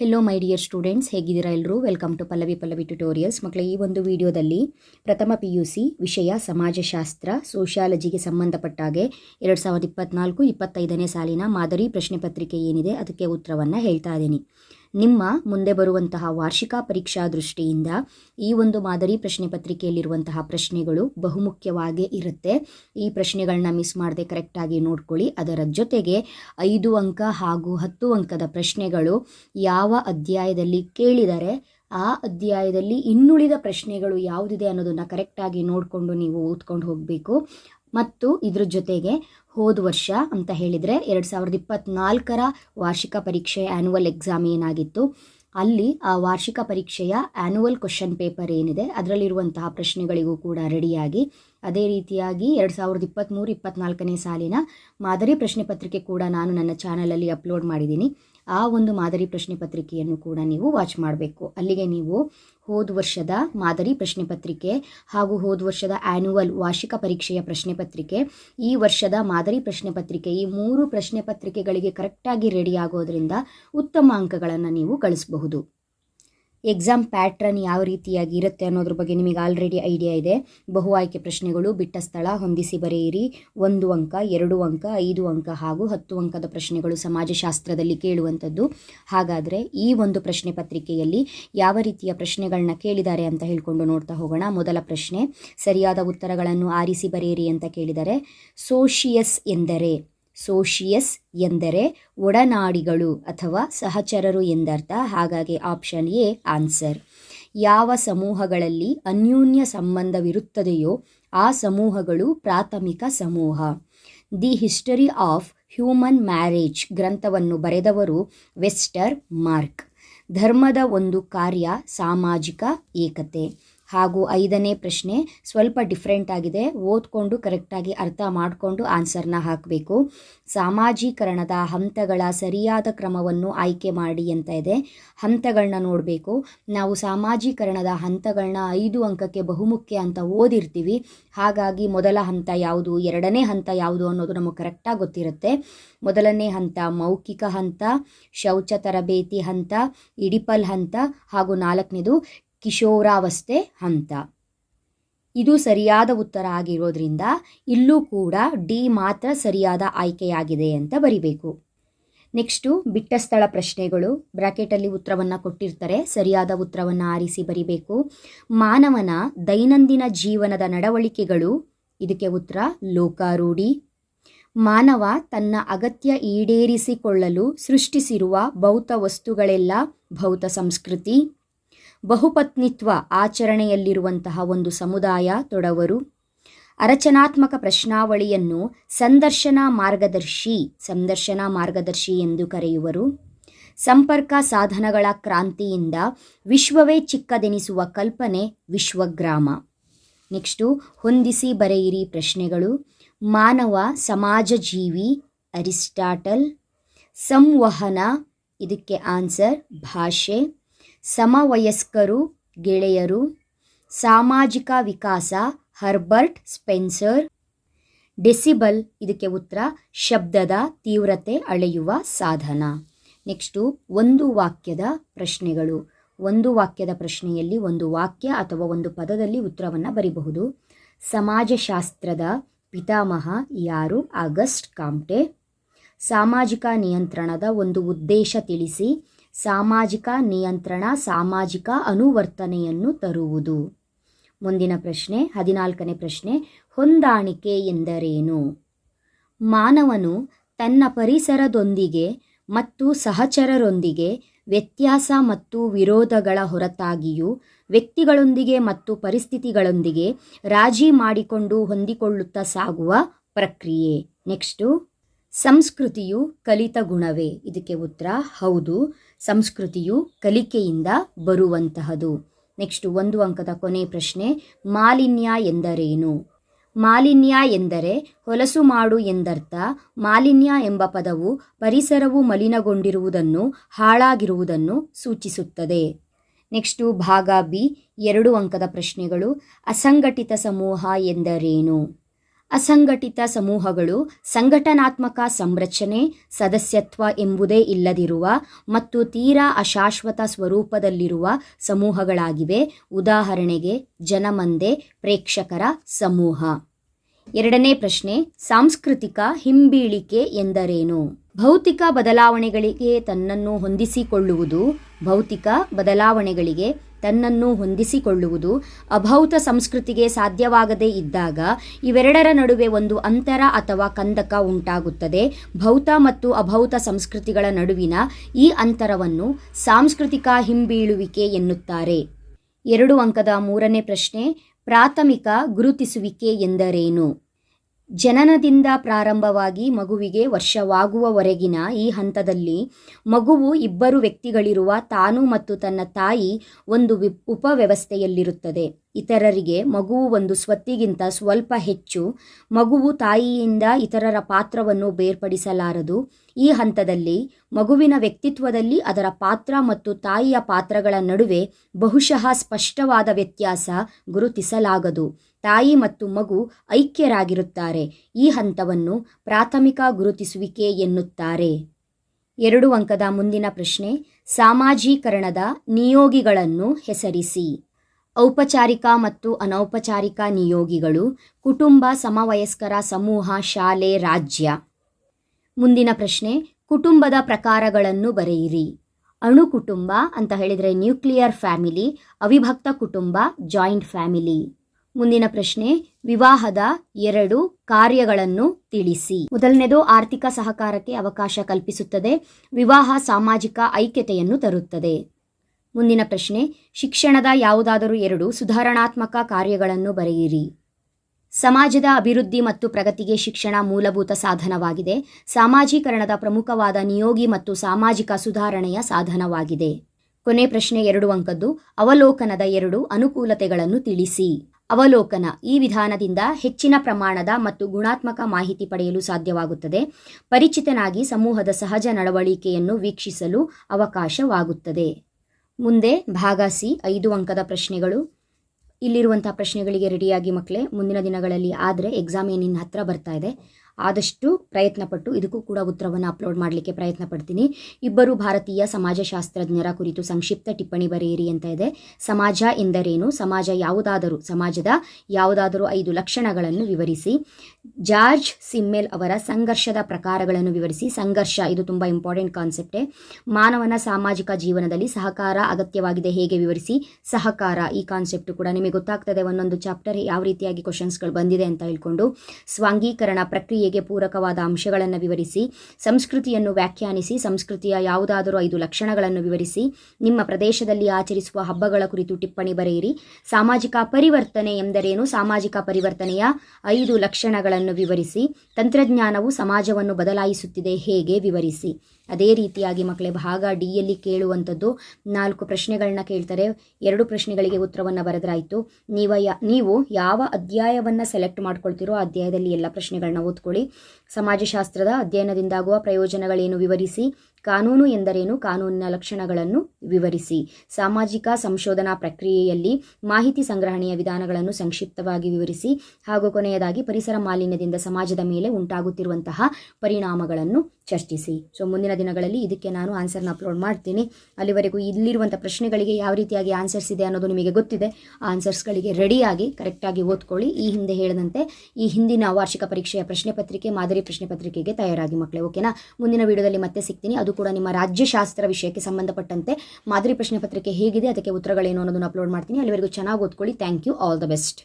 Hello my dear students ಹೇಗಿದ್ದೀರಾ ಎಲ್ಲರೂ welcome to Pallavi Pallavi tutorials ಮಕ್ಕಳ ಈ ಒಂದು ವಿಡಿಯೋದಲ್ಲಿ ಪ್ರಥಮ ಪಿ ಯು ಸಿ ವಿಷಯ ಸಮಾಜಶಾಸ್ತ್ರ ಸೋಷಿಯಾಲಜಿಗೆ ಸಂಬಂಧಪಟ್ಟ ಹಾಗೆ ಎರಡು ಸಾವಿರದ ಇಪ್ಪತ್ನಾಲ್ಕು ಇಪ್ಪತ್ತೈದನೇ ಸಾಲಿನ ಮಾದರಿ ಪ್ರಶ್ನೆ ಪತ್ರಿಕೆ ಏನಿದೆ, ಅದಕ್ಕೆ ಉತ್ತರವನ್ನು ಹೇಳ್ತಾ ಇದ್ದೀನಿ. ನಿಮ್ಮ ಮುಂದೆ ಬರುವಂತಹ ವಾರ್ಷಿಕ ಪರೀಕ್ಷಾ ದೃಷ್ಟಿಯಿಂದ ಈ ಒಂದು ಮಾದರಿ ಪ್ರಶ್ನೆ ಪತ್ರಿಕೆಯಲ್ಲಿರುವಂತಹ ಪ್ರಶ್ನೆಗಳು ಬಹುಮುಖ್ಯವಾಗಿ ಇರುತ್ತೆ. ಈ ಪ್ರಶ್ನೆಗಳನ್ನ ಮಿಸ್ ಮಾಡದೆ ಕರೆಕ್ಟಾಗಿ ನೋಡ್ಕೊಳ್ಳಿ. ಅದರ ಜೊತೆಗೆ ಐದು ಅಂಕ ಹಾಗೂ ಹತ್ತು ಅಂಕದ ಪ್ರಶ್ನೆಗಳು ಯಾವ ಅಧ್ಯಾಯದಲ್ಲಿ ಕೇಳಿದರೆ ಆ ಅಧ್ಯಾಯದಲ್ಲಿ ಇನ್ನುಳಿದ ಪ್ರಶ್ನೆಗಳು ಯಾವುದಿದೆ ಅನ್ನೋದನ್ನು ಕರೆಕ್ಟಾಗಿ ನೋಡಿಕೊಂಡು ನೀವು ಓದ್ಕೊಂಡು ಹೋಗಬೇಕು. ಮತ್ತು ಇದ್ರ ಜೊತೆಗೆ ಹೋದ ವರ್ಷ ಅಂತ ಹೇಳಿದರೆ ಎರಡು ಸಾವಿರದ ಇಪ್ಪತ್ತ್ನಾಲ್ಕರ ವಾರ್ಷಿಕ ಪರೀಕ್ಷೆ ಆ್ಯನುವಲ್ ಎಕ್ಸಾಮ್ ಏನಾಗಿತ್ತು. ಅಲ್ಲಿ ಆ ವಾರ್ಷಿಕ ಪರೀಕ್ಷೆಯ ಆ್ಯನುವಲ್ ಕ್ವಶನ್ ಪೇಪರ್ ಏನಿದೆ, ಅದರಲ್ಲಿರುವಂತಹ ಪ್ರಶ್ನೆಗಳಿಗೂ ಕೂಡ ರೆಡಿಯಾಗಿ, ಅದೇ ರೀತಿಯಾಗಿ ಎರಡು ಸಾವಿರದ ಇಪ್ಪತ್ತ್ಮೂರು ಇಪ್ಪತ್ತ್ನಾಲ್ಕನೇ ಸಾಲಿನ ಮಾದರಿ ಪ್ರಶ್ನೆ ಪತ್ರಿಕೆ ಕೂಡ ನಾನು ನನ್ನ ಚಾನಲಲ್ಲಿ ಅಪ್ಲೋಡ್ ಮಾಡಿದ್ದೀನಿ. ಆ ಒಂದು ಮಾದರಿ ಪ್ರಶ್ನೆ ಪತ್ರಿಕೆಯನ್ನು ಕೂಡ ನೀವು ವಾಚ್ ಮಾಡಬೇಕು. ಅಲ್ಲಿಗೆ ನೀವು ಹೋದ ವರ್ಷದ ಮಾದರಿ ಪ್ರಶ್ನೆ ಪತ್ರಿಕೆ ಹಾಗೂ ಹೋದ ವರ್ಷದ ಆ್ಯನ್ಯುವಲ್ ವಾರ್ಷಿಕ ಪರೀಕ್ಷೆಯ ಪ್ರಶ್ನೆ ಪತ್ರಿಕೆ, ಈ ವರ್ಷದ ಮಾದರಿ ಪ್ರಶ್ನೆ ಪತ್ರಿಕೆ, ಈ ಮೂರು ಪ್ರಶ್ನೆ ಪತ್ರಿಕೆಗಳಿಗೆ ಕರೆಕ್ಟಾಗಿ ರೆಡಿ ಆಗೋದರಿಂದ ಉತ್ತಮ ಅಂಕಗಳನ್ನು ನೀವು ಗಳಿಸಬಹುದು ಎಕ್ಸಾಮ್ ಪ್ಯಾಟ್ರನ್ ಯಾವ ರೀತಿಯಾಗಿ ಇರುತ್ತೆ ಅನ್ನೋದ್ರ ಬಗ್ಗೆ ನಿಮಗೆ ಆಲ್ರೆಡಿ ಐಡಿಯಾ ಇದೆ. ಬಹು ಆಯ್ಕೆ ಪ್ರಶ್ನೆಗಳು, ಬಿಟ್ಟ ಸ್ಥಳ, ಹೊಂದಿಸಿ ಬರೆಯಿರಿ. ಒಂದು ಅಂಕ, ಎರಡು ಅಂಕ, ಐದು ಅಂಕ ಹಾಗೂ ಹತ್ತು ಅಂಕದ ಪ್ರಶ್ನೆಗಳು ಸಮಾಜಶಾಸ್ತ್ರದಲ್ಲಿ ಕೇಳುವಂಥದ್ದು. ಹಾಗಾದರೆ ಈ ಒಂದು ಪ್ರಶ್ನೆ ಪತ್ರಿಕೆಯಲ್ಲಿ ಯಾವ ರೀತಿಯ ಪ್ರಶ್ನೆಗಳನ್ನ ಕೇಳಿದ್ದಾರೆ ಅಂತ ಹೇಳಿಕೊಂಡು ನೋಡ್ತಾ ಹೋಗೋಣ. ಮೊದಲ ಪ್ರಶ್ನೆ, ಸರಿಯಾದ ಉತ್ತರಗಳನ್ನು ಆರಿಸಿ ಬರೆಯಿರಿ ಅಂತ ಕೇಳಿದರೆ, ಸೋಷಿಯಸ್ ಎಂದರೆ? ಸೋಷಿಯಸ್ ಎಂದರೆ ಒಡನಾಡಿಗಳು ಅಥವಾ ಸಹಚರರು ಎಂದರ್ಥ. ಹಾಗಾಗಿ ಆಪ್ಷನ್ ಎ, ಆನ್ಸರ್. ಯಾವ ಸಮೂಹಗಳಲ್ಲಿ ಅನ್ಯೂನ್ಯ ಸಂಬಂಧವಿರುತ್ತದೆಯೋ ಆ ಸಮೂಹಗಳು ಪ್ರಾಥಮಿಕ ಸಮೂಹ. The history of human marriage ಗ್ರಂಥವನ್ನು ಬರೆದವರು ವೆಸ್ಟರ್ ಮಾರ್ಕ್. ಧರ್ಮದ ಒಂದು ಕಾರ್ಯ ಸಾಮಾಜಿಕ ಏಕತೆ. ಹಾಗೂ ಐದನೇ ಪ್ರಶ್ನೆ ಸ್ವಲ್ಪ ಡಿಫ್ರೆಂಟ್ ಆಗಿದೆ. ಓದ್ಕೊಂಡು ಕರೆಕ್ಟಾಗಿ ಅರ್ಥ ಮಾಡಿಕೊಂಡು ಆನ್ಸರ್ನ ಹಾಕಬೇಕು. ಸಾಮಾಜೀಕರಣದ ಹಂತಗಳ ಸರಿಯಾದ ಕ್ರಮವನ್ನು ಆಯ್ಕೆ ಮಾಡಿ ಅಂತ ಇದೆ. ಹಂತಗಳನ್ನ ನೋಡಬೇಕು. ನಾವು ಸಾಮಾಜೀಕರಣದ ಹಂತಗಳನ್ನ ಐದು ಅಂಕಕ್ಕೆ ಬಹುಮುಖ್ಯ ಅಂತ ಓದಿರ್ತೀವಿ. ಹಾಗಾಗಿ ಮೊದಲ ಹಂತ ಯಾವುದು, ಎರಡನೇ ಹಂತ ಯಾವುದು ಅನ್ನೋದು ನಮಗೆ ಕರೆಕ್ಟಾಗಿ ಗೊತ್ತಿರುತ್ತೆ. ಮೊದಲನೇ ಹಂತ ಮೌಖಿಕ ಹಂತ, ಶೌಚ ತರಬೇತಿ ಹಂತ, ಇಡಿಪಲ್ ಹಂತ ಹಾಗೂ ನಾಲ್ಕನೇದು ಕಿಶೋರಾವಸ್ಥೆ ಹಂತ. ಇದು ಸರಿಯಾದ ಉತ್ತರ ಆಗಿರೋದ್ರಿಂದ ಇಲ್ಲೂ ಕೂಡ ಡಿ ಮಾತ್ರ ಸರಿಯಾದ ಆಯ್ಕೆಯಾಗಿದೆ ಅಂತ ಬರಿಬೇಕು. ನೆಕ್ಸ್ಟು, ಬಿಟ್ಟ ಸ್ಥಳ ಪ್ರಶ್ನೆಗಳು. ಬ್ರಾಕೆಟಲ್ಲಿ ಉತ್ತರವನ್ನು ಕೊಟ್ಟಿರ್ತಾರೆ. ಸರಿಯಾದ ಉತ್ತರವನ್ನು ಆರಿಸಿ ಬರಿಬೇಕು. ಮಾನವನ ದೈನಂದಿನ ಜೀವನದ ನಡವಳಿಕೆಗಳು. ಇದಕ್ಕೆ ಉತ್ತರ, ಲೋಕಾರೂಢಿ. ಮಾನವ ತನ್ನ ಅಗತ್ಯ ಈಡೇರಿಸಿಕೊಳ್ಳಲು ಸೃಷ್ಟಿಸಿರುವ ಭೌತ ವಸ್ತುಗಳೆಲ್ಲ ಭೌತ ಸಂಸ್ಕೃತಿ. ಬಹುಪತ್ನಿತ್ವ ಆಚರಣೆಯಲ್ಲಿರುವಂತಹ ಒಂದು ಸಮುದಾಯ ತೊಡವರು. ಅರಚನಾತ್ಮಕ ಪ್ರಶ್ನಾವಳಿಯನ್ನು ಸಂದರ್ಶನ ಮಾರ್ಗದರ್ಶಿ ಸಂದರ್ಶನ ಮಾರ್ಗದರ್ಶಿ ಎಂದು ಕರೆಯುವರು. ಸಂಪರ್ಕ ಸಾಧನಗಳ ಕ್ರಾಂತಿಯಿಂದ ವಿಶ್ವವೇ ಚಿಕ್ಕದೆನಿಸುವ ಕಲ್ಪನೆ ವಿಶ್ವಗ್ರಾಮ. ನೆಕ್ಸ್ಟು, ಹೊಂದಿಸಿ ಬರೆಯಿರಿ ಪ್ರಶ್ನೆಗಳು. ಮಾನವ ಸಮಾಜ ಜೀವಿ ಅರಿಸ್ಟಾಟಲ್. ಸಂವಹನ, ಇದಕ್ಕೆ ಆನ್ಸರ್ ಭಾಷೆ. ಸಮವಯಸ್ಕರು, ಗೆಳೆಯರು, ಸಾಮಾಜಿಕ ವಿಕಾಸ, ಹರ್ಬರ್ಟ್ ಸ್ಪೆನ್ಸರ್. ಡೆಸಿಬಲ್, ಇದಕ್ಕೆ ಉತ್ತರ, ಶಬ್ದದ ತೀವ್ರತೆ ಅಳೆಯುವ ಸಾಧನ. ನೆಕ್ಸ್ಟು, ಒಂದು ವಾಕ್ಯದ ಪ್ರಶ್ನೆಗಳು. ಒಂದು ವಾಕ್ಯದ ಪ್ರಶ್ನೆಯಲ್ಲಿ ಒಂದು ವಾಕ್ಯ ಅಥವಾ ಒಂದು ಪದದಲ್ಲಿ ಉತ್ತರವನ್ನು ಬರೀಬಹುದು. ಸಮಾಜಶಾಸ್ತ್ರದ ಪಿತಾಮಹ ಯಾರು? August Comte. ಸಾಮಾಜಿಕ ನಿಯಂತ್ರಣದ ಒಂದು ಉದ್ದೇಶ ತಿಳಿಸಿ. ಸಾಮಾಜಿಕ ನಿಯಂತ್ರಣ, ಸಾಮಾಜಿಕ ಅನುವರ್ತನೆಯನ್ನು ತರುವುದು. ಮುಂದಿನ ಪ್ರಶ್ನೆ, ಹದಿನಾಲ್ಕನೇ ಪ್ರಶ್ನೆ, ಹೊಂದಾಣಿಕೆ ಎಂದರೇನು? ಮಾನವನು ತನ್ನ ಪರಿಸರದೊಂದಿಗೆ ಮತ್ತು ಸಹಚರರೊಂದಿಗೆ ವ್ಯತ್ಯಾಸ ಮತ್ತು ವಿರೋಧಗಳ ಹೊರತಾಗಿಯೂ, ವ್ಯಕ್ತಿಗಳೊಂದಿಗೆ ಮತ್ತು ಪರಿಸ್ಥಿತಿಗಳೊಂದಿಗೆ ರಾಜಿ ಮಾಡಿಕೊಂಡು ಹೊಂದಿಕೊಳ್ಳುತ್ತಾ ಸಾಗುವ ಪ್ರಕ್ರಿಯೆ. ನೆಕ್ಸ್ಟು, ಸಂಸ್ಕೃತಿಯು ಕಲಿತ ಗುಣವೇ? ಇದಕ್ಕೆ ಉತ್ತರ, ಹೌದು. ಸಂಸ್ಕೃತಿಯು ಕಲಿಕೆಯಿಂದ ಬರುವಂತಹದು. ನೆಕ್ಸ್ಟ್ ಒಂದು ಅಂಕದ ಕೊನೆ ಪ್ರಶ್ನೆ, ಮಾಲಿನ್ಯ ಎಂದರೇನು? ಮಾಲಿನ್ಯ ಎಂದರೆ ಹೊಲಸು ಮಾಡು ಎಂದರ್ಥ. ಮಾಲಿನ್ಯ ಎಂಬ ಪದವು ಪರಿಸರವು ಮಲಿನಗೊಂಡಿರುವುದನ್ನು ಹಾಳಾಗಿರುವುದನ್ನು ಸೂಚಿಸುತ್ತದೆ. ನೆಕ್ಸ್ಟು ಭಾಗ ಬಿ, ಎರಡು ಅಂಕದ ಪ್ರಶ್ನೆಗಳು, ಅಸಂಘಟಿತ ಸಮೂಹ ಎಂದರೇನು? ಅಸಂಘಟಿತ ಸಮೂಹಗಳು, ಸಂಘಟನಾತ್ಮಕ ಸಂರಚನೆ, ಸದಸ್ಯತ್ವ ಎಂಬುದೇ ಇಲ್ಲದಿರುವ ಮತ್ತು ತೀರಾ ಅಶಾಶ್ವತ ಸ್ವರೂಪದಲ್ಲಿರುವ ಸಮೂಹಗಳಾಗಿವೆ. ಉದಾಹರಣೆಗೆ, ಜನಮಂದೆ ಪ್ರೇಕ್ಷಕರ ಸಮೂಹ. ಎರಡನೇ ಪ್ರಶ್ನೆ, ಸಾಂಸ್ಕೃತಿಕ ಹಿಂಬೀಳಿಕೆ ಎಂದರೇನು? ಭೌತಿಕ ಬದಲಾವಣೆಗಳಿಗೆ ತನ್ನನ್ನು ಹೊಂದಿಸಿಕೊಳ್ಳುವುದು ಭೌತಿಕ ಬದಲಾವಣೆಗಳಿಗೆ ತನ್ನನ್ನು ಹೊಂದಿಸಿಕೊಳ್ಳುವುದು ಅಭೌತ ಸಂಸ್ಕೃತಿಗೆ ಸಾಧ್ಯವಾಗದೇ ಇದ್ದಾಗ ಇವೆರಡರ ನಡುವೆ ಒಂದು ಅಂತರ ಅಥವಾ ಕಂದಕ ಉಂಟಾಗುತ್ತದೆ. ಭೌತ ಮತ್ತು ಅಭೌತ ಸಂಸ್ಕೃತಿಗಳ ನಡುವಿನ ಈ ಅಂತರವನ್ನು ಸಾಂಸ್ಕೃತಿಕ ಹಿಂಬೀಳುವಿಕೆ ಎನ್ನುತ್ತಾರೆ. ಎರಡು ಅಂಕದ ಮೂರನೇ ಪ್ರಶ್ನೆ, ಪ್ರಾಥಮಿಕ ಗುರುತಿಸುವಿಕೆ ಎಂದರೇನು? ಜನನದಿಂದ ಪ್ರಾರಂಭವಾಗಿ ಮಗುವಿಗೆ ವರ್ಷವಾಗುವವರೆಗಿನ ಈ ಹಂತದಲ್ಲಿ ಮಗುವು ಇಬ್ಬರು ವ್ಯಕ್ತಿಗಳಿರುವ ತಾನು ಮತ್ತು ತನ್ನ ತಾಯಿ ಒಂದು ವಿ ಉಪವ್ಯವಸ್ಥೆಯಲ್ಲಿರುತ್ತದೆ. ಇತರರಿಗೆ ಮಗುವು ಒಂದು ಸ್ವತ್ತಿಗಿಂತ ಸ್ವಲ್ಪ ಹೆಚ್ಚು, ಮಗುವು ತಾಯಿಯಿಂದ ಇತರರ ಪಾತ್ರವನ್ನು ಬೇರ್ಪಡಿಸಲಾರದು. ಈ ಹಂತದಲ್ಲಿ ಮಗುವಿನ ವ್ಯಕ್ತಿತ್ವದಲ್ಲಿ ಅದರ ಪಾತ್ರ ಮತ್ತು ತಾಯಿಯ ಪಾತ್ರಗಳ ನಡುವೆ ಬಹುಶಃ ಸ್ಪಷ್ಟವಾದ ವ್ಯತ್ಯಾಸ ಗುರುತಿಸಲಾಗದು. ತಾಯಿ ಮತ್ತು ಮಗು ಐಕ್ಯರಾಗಿರುತ್ತಾರೆ. ಈ ಹಂತವನ್ನು ಪ್ರಾಥಮಿಕ ಗುರುತಿಸುವಿಕೆ ಎನ್ನುತ್ತಾರೆ. ಎರಡು ಅಂಕದ ಮುಂದಿನ ಪ್ರಶ್ನೆ, ಸಾಮಾಜೀಕರಣದ ನಿಯೋಗಿಗಳನ್ನು ಹೆಸರಿಸಿ. ಔಪಚಾರಿಕ ಮತ್ತು ಅನೌಪಚಾರಿಕ ನಿಯೋಗಿಗಳು, ಕುಟುಂಬ, ಸಮವಯಸ್ಕರ, ಸಮೂಹ, ಶಾಲೆ, ರಾಜ್ಯ. ಮುಂದಿನ ಪ್ರಶ್ನೆ, ಕುಟುಂಬದ ಪ್ರಕಾರಗಳನ್ನು ಬರೆಯಿರಿ. ಅಣು ಕುಟುಂಬ ಅಂತ ಹೇಳಿದರೆ ನ್ಯೂಕ್ಲಿಯರ್ ಫ್ಯಾಮಿಲಿ, ಅವಿಭಕ್ತ ಕುಟುಂಬ, ಜಾಯಿಂಟ್ ಫ್ಯಾಮಿಲಿ. ಮುಂದಿನ ಪ್ರಶ್ನೆ, ವಿವಾಹದ ಎರಡು ಕಾರ್ಯಗಳನ್ನು ತಿಳಿಸಿ. ಮೊದಲನೇದು ಆರ್ಥಿಕ ಸಹಕಾರಕ್ಕೆ ಅವಕಾಶ ಕಲ್ಪಿಸುತ್ತದೆ, ವಿವಾಹ ಸಾಮಾಜಿಕ ಐಕ್ಯತೆಯನ್ನು ತರುತ್ತದೆ. ಮುಂದಿನ ಪ್ರಶ್ನೆ, ಶಿಕ್ಷಣದ ಯಾವುದಾದರೂ ಎರಡು ಸುಧಾರಣಾತ್ಮಕ ಕಾರ್ಯಗಳನ್ನು ಬರೆಯಿರಿ. ಸಮಾಜದ ಅಭಿವೃದ್ಧಿ ಮತ್ತು ಪ್ರಗತಿಗೆ ಶಿಕ್ಷಣ ಮೂಲಭೂತ ಸಾಧನವಾಗಿದೆ. ಸಾಮಾಜೀಕರಣದ ಪ್ರಮುಖವಾದ ನಿಯೋಗಿ ಮತ್ತು ಸಾಮಾಜಿಕ ಸುಧಾರಣೆಯ ಸಾಧನವಾಗಿದೆ. ಕೊನೆ ಪ್ರಶ್ನೆ ಎರಡು ಅಂಕದ್ದು, ಅವಲೋಕನದ ಎರಡು ಅನುಕೂಲತೆಗಳನ್ನು ತಿಳಿಸಿ. ಅವಲೋಕನ, ಈ ವಿಧಾನದಿಂದ ಹೆಚ್ಚಿನ ಪ್ರಮಾಣದ ಮತ್ತು ಗುಣಾತ್ಮಕ ಮಾಹಿತಿ ಪಡೆಯಲು ಸಾಧ್ಯವಾಗುತ್ತದೆ. ಪರಿಚಿತನಾಗಿ ಸಮೂಹದ ಸಹಜ ನಡವಳಿಕೆಯನ್ನು ವೀಕ್ಷಿಸಲು ಅವಕಾಶವಾಗುತ್ತದೆ. ಮುಂದೆ ಭಾಗ ಸಿ, ಐದು ಅಂಕದ ಪ್ರಶ್ನೆಗಳು. ಇಲ್ಲಿರುವಂಥ ಪ್ರಶ್ನೆಗಳಿಗೆ ರೆಡಿಯಾಗಿ ಮಕ್ಕಳೇ, ಮುಂದಿನ ದಿನಗಳಲ್ಲಿ ಆದರೆ ಎಕ್ಸಾಮ್ ಏನಿನ್ನ ಹತ್ರ ಬರ್ತಾ ಇದೆ. ಆದಷ್ಟು ಪ್ರಯತ್ನಪಟ್ಟು ಇದಕ್ಕೂ ಕೂಡ ಉತ್ತರವನ್ನು ಅಪ್ಲೋಡ್ ಮಾಡಲಿಕ್ಕೆ ಪ್ರಯತ್ನ ಪಡ್ತೀನಿ ಇಬ್ಬರು ಭಾರತೀಯ ಸಮಾಜಶಾಸ್ತ್ರಜ್ಞರ ಕುರಿತು ಸಂಕ್ಷಿಪ್ತ ಟಿಪ್ಪಣಿ ಬರೆಯಿರಿ ಅಂತ ಇದೆ. ಸಮಾಜ ಎಂದರೇನು? ಸಮಾಜ ಯಾವುದಾದರೂ, ಸಮಾಜದ ಯಾವುದಾದರೂ ಐದು ಲಕ್ಷಣಗಳನ್ನು ವಿವರಿಸಿ. ಜಾರ್ಜ್ ಸಿಮ್ಮೆಲ್ ಅವರ ಸಂಘರ್ಷದ ಪ್ರಕಾರಗಳನ್ನು ವಿವರಿಸಿ. ಸಂಘರ್ಷ, ಇದು ತುಂಬ ಇಂಪಾರ್ಟೆಂಟ್ ಕಾನ್ಸೆಪ್ಟೇ ಮಾನವನ ಸಾಮಾಜಿಕ ಜೀವನದಲ್ಲಿ ಸಹಕಾರ ಅಗತ್ಯವಾಗಿದೆ ಹೇಗೆ ವಿವರಿಸಿ? ಸಹಕಾರ, ಈ ಕಾನ್ಸೆಪ್ಟ್ ಕೂಡ ನಿಮಗೆ ಗೊತ್ತಾಗ್ತದೆ ಒಂದೊಂದು ಚಾಪ್ಟರ್ ಯಾವ ರೀತಿಯಾಗಿ ಕ್ವಶನ್ಸ್ಗಳು ಬಂದಿದೆ ಅಂತ ಹೇಳ್ಕೊಂಡು. ಸ್ವಾಂಗೀಕರಣ ಪ್ರಕ್ರಿಯೆಗೆ ಪೂರಕವಾದ ಅಂಶಗಳನ್ನು ವಿವರಿಸಿ, ಸಂಸ್ಕೃತಿಯನ್ನು ವ್ಯಾಖ್ಯಾನಿಸಿ, ಸಂಸ್ಕೃತಿಯ ಯಾವುದಾದರೂ ಐದು ಲಕ್ಷಣಗಳನ್ನು ವಿವರಿಸಿ, ನಿಮ್ಮ ಪ್ರದೇಶದಲ್ಲಿ ಆಚರಿಸುವ ಹಬ್ಬಗಳ ಕುರಿತು ಟಿಪ್ಪಣಿ ಬರೆಯಿರಿ. ಸಾಮಾಜಿಕ ಪರಿವರ್ತನೆ ಎಂದರೇನು? ಸಾಮಾಜಿಕ ಪರಿವರ್ತನೆಯ ಐದು ಲಕ್ಷಣಗಳನ್ನು ವಿವರಿಸಿ, ತಂತ್ರಜ್ಞಾನವು ಸಮಾಜವನ್ನು ಬದಲಾಯಿಸುತ್ತಿದೆ, ಹೇಗೆ ವಿವರಿಸಿ? ಅದೇ ರೀತಿಯಾಗಿ ಮಕ್ಕಳೇ ಭಾಗ ಡಿಯಲ್ಲಿ ಕೇಳುವಂಥದ್ದು ನಾಲ್ಕು ಪ್ರಶ್ನೆಗಳನ್ನ ಕೇಳ್ತಾರೆ. ಎರಡು ಪ್ರಶ್ನೆಗಳಿಗೆ ಉತ್ತರವನ್ನು ಬರೆದ್ರಾಯಿತು. ನೀವು ಯಾ, ನೀವು ಯಾವ ಅಧ್ಯಾಯವನ್ನು ಸೆಲೆಕ್ಟ್ ಮಾಡ್ಕೊಳ್ತೀರೋ ಆ ಅಧ್ಯಾಯದಲ್ಲಿ ಎಲ್ಲ ಪ್ರಶ್ನೆಗಳನ್ನ ಓದ್ಕೊಳ್ಳಿ. ಸಮಾಜಶಾಸ್ತ್ರದ ಅಧ್ಯಯನದಿಂದಾಗುವ ಪ್ರಯೋಜನಗಳೇನು ವಿವರಿಸಿ. ಕಾನೂನು ಎಂದರೇನು? ಕಾನೂನಿನ ಲಕ್ಷಣಗಳನ್ನು ವಿವರಿಸಿ. ಸಾಮಾಜಿಕ ಸಂಶೋಧನಾ ಪ್ರಕ್ರಿಯೆಯಲ್ಲಿ ಮಾಹಿತಿ ಸಂಗ್ರಹಣೆಯ ವಿಧಾನಗಳನ್ನು ಸಂಕ್ಷಿಪ್ತವಾಗಿ ವಿವರಿಸಿ. ಹಾಗೂ ಕೊನೆಯದಾಗಿ ಪರಿಸರ ಮಾಲಿನ್ಯದಿಂದ ಸಮಾಜದ ಮೇಲೆ ಉಂಟಾಗುತ್ತಿರುವಂತಹ ಪರಿಣಾಮಗಳನ್ನು ಚರ್ಚಿಸಿ. ಸೊ ಮುಂದಿನ ದಿನಗಳಲ್ಲಿ ಇದಕ್ಕೆ ನಾನು ಆನ್ಸರ್ನ ಅಪ್ಲೋಡ್ ಮಾಡ್ತೀನಿ. ಅಲ್ಲಿವರೆಗೂ ಇಲ್ಲಿರುವಂಥ ಪ್ರಶ್ನೆಗಳಿಗೆ ಯಾವ ರೀತಿಯಾಗಿ ಆನ್ಸರ್ಸ್ ಇದೆ ಅನ್ನೋದು ನಿಮಗೆ ಗೊತ್ತಿದೆ. ಆ ಆನ್ಸರ್ಸ್ಗಳಿಗೆ ರೆಡಿಯಾಗಿ ಕರೆಕ್ಟಾಗಿ ಓದ್ಕೊಳ್ಳಿ. ಈ ಹಿಂದೆ ಹೇಳಿದಂತೆ ಈ ಹಿಂದಿನ ವಾರ್ಷಿಕ ಪರೀಕ್ಷೆಯ ಪ್ರಶ್ನೆ ಪತ್ರಿಕೆ, ಮಾದರಿ ಪ್ರಶ್ನೆ ಪತ್ರಿಕೆಗೆ ತಯಾರಾಗಿ ಮಕ್ಕಳೇ ಓಕೆನಾ ಮುಂದಿನ ವಿಡಿಯೋದಲ್ಲಿ ಮತ್ತೆ ಸಿಗ್ತೀನಿ. ಅದು ಕೂಡ ನಿಮ್ಮ ರಾಜ್ಯಶಾಸ್ತ್ರ ವಿಷಯಕ್ಕೆ ಸಂಬಂಧಪಟ್ಟಂತೆ. ಮಾದರಿ ಪ್ರಶ್ನೆ ಪತ್ರಿಕೆ ಹೇಗಿದೆ, ಅದಕ್ಕೆ ಉತ್ತರಗಳೇನು ಅನ್ನೋದನ್ನು ಅಪ್ಲೋಡ್ ಮಾಡ್ತೀನಿ. ಅಲ್ಲಿವರೆಗೂ ಚೆನ್ನಾಗಿ ಓದ್ಕೊಳ್ಳಿ. Thank you all the best